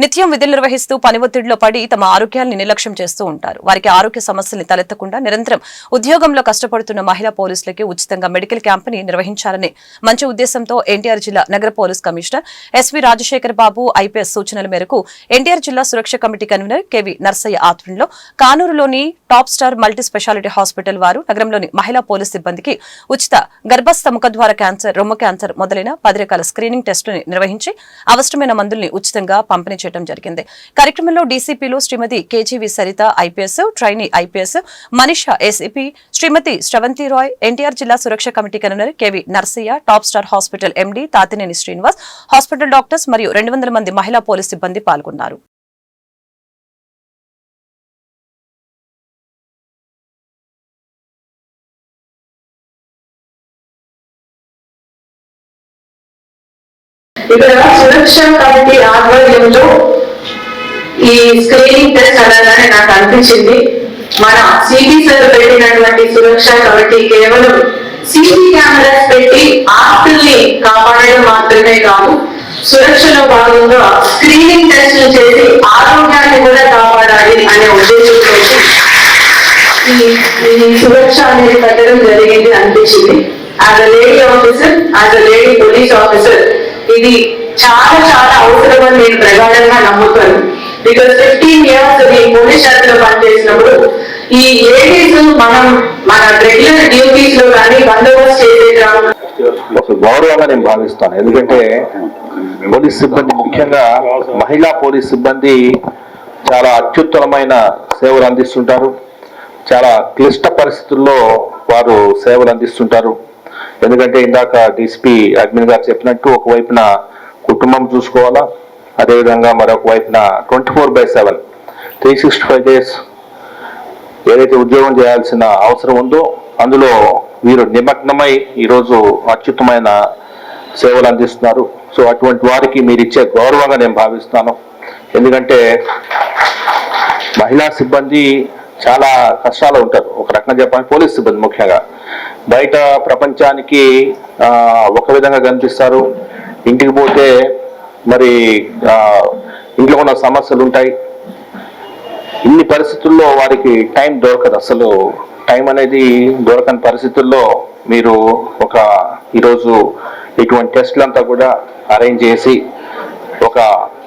నిత్యం విధులు నిర్వహిస్తూ పని ఒత్తిడిలో పడి తమ ఆరోగ్యాన్ని నిర్లక్ష్యం చేస్తూ ఉంటారు. వారికి ఆరోగ్య సమస్యల్ని తలెత్తకుండా నిరంతరం ఉద్యోగంలో కష్టపడుతున్న మహిళా పోలీసులకి ఉచితంగా మెడికల్ క్యాంపుని నిర్వహించాలని మంచి ఉద్దేశంతో ఎన్టీఆర్ జిల్లా నగర police commissioner S V Rajasekhar Babu IPS సూచనల మేరకు ఎన్టీఆర్ జిల్లా Suraksha committee convener K V Narsaiah ఆధ్వర్యంలో కానూరులోని top star multi speciality hospital వారు నగరంలోని మహిళా పోలీస్ సిబ్బందికి ఉచిత గర్భస్థ ముఖద్వార క్యాన్సర్ రొమ్ము క్యాన్సర్ మొదలైన పది రకాల స్క్రీనింగ్ టెస్టుని నిర్వహించి అవసరమైన మందుల్ని ఉచితంగా పంపిణీ చేయడం జరిగింది. కార్యక్రమంలో డీసీపీలు Shrimati K G V Saritha IPS trainee IPS Manisha ACP Shrimati Sravanthi Roy NTR జిల్లా Suraksha committee convener K V Narsaiah top star hospital MD Tatineni Srinivas hospital doctors మరియు రెండు మంది మహిళా పోలీస్ సిబ్బంది పాల్గొన్నారు. ఇక్కడ సురక్ష కమిటీ ఆధ్వర్యంలో ఈ స్క్రీనింగ్ టెస్ట్ అనగానే నాకు అనిపించింది. మన సిటీ సార్ పెట్టినటువంటి సురక్ష కమిటీ కేవలం సిటీ కెమెరాస్ పెట్టి ఆస్తుల్ని కాపాడడం మాత్రమే కాదు సురక్షలో భాగంగా స్క్రీనింగ్ టెస్ట్ చేసి ఆరోగ్యాన్ని కూడా కాపాడాలి అనే ఉద్దేశంతో ఈ ఈ సురక్ష అనేది పెట్టడం జరిగింది అనిపించింది. As a lady officer as a lady police officer ఇది చాలా చాలా అవసరం అని నేను ప్రగాఢంగా నమ్ముతాను. బికాస్ ఫిఫ్టీన్ ఇయర్స్ ఈ పోలీస్ శాఖలో పనిచేసినప్పుడు ఈ లేడీస్ మనం మన రెగ్యులర్ డ్యూటీస్లో కానీ బందోబస్తు చేసే ఒక గౌరవంగా నేను భావిస్తాను. ఎందుకంటే పోలీస్ సిబ్బంది ముఖ్యంగా మహిళా పోలీస్ సిబ్బంది చాలా అత్యుత్తమమైన సేవలు అందిస్తుంటారు. చాలా క్లిష్ట పరిస్థితుల్లో వారు సేవలు అందిస్తుంటారు. ఎందుకంటే ఇందాక డిసిపి అడ్మిన్ గారు చెప్పినట్టు ఒకవైపున కుటుంబం చూసుకోవాలా అదేవిధంగా మరొక వైపున twenty four by seven. Three sixty five days ఏదైతే ఉద్యోగం చేయాల్సిన అవసరం ఉందో అందులో వీరు నిమగ్నమై ఈరోజు అత్యుత్తమైన సేవలు అందిస్తున్నారు. సో అటువంటి వారికి మీరు ఇచ్చే గౌరవంగా నేను భావిస్తున్నాను. ఎందుకంటే మహిళా సిబ్బంది చాలా కష్టాలు ఉంటారు ఒక రకంగా చెప్పాలి పోలీస్ సిబ్బంది ముఖ్యంగా. బయట ప్రపంచానికి ఒక విధంగా కనిపిస్తారు. ఇంటికి పోతే మరి ఇంట్లో ఉన్న సమస్యలు ఉంటాయి. ఇన్ని పరిస్థితుల్లో వారికి టైం దొరకదు. అసలు టైం అనేది దొరకని పరిస్థితుల్లో మీరు ఒక ఈరోజు ఇటువంటి టెస్టులంతా కూడా అరేంజ్ చేసి ఒక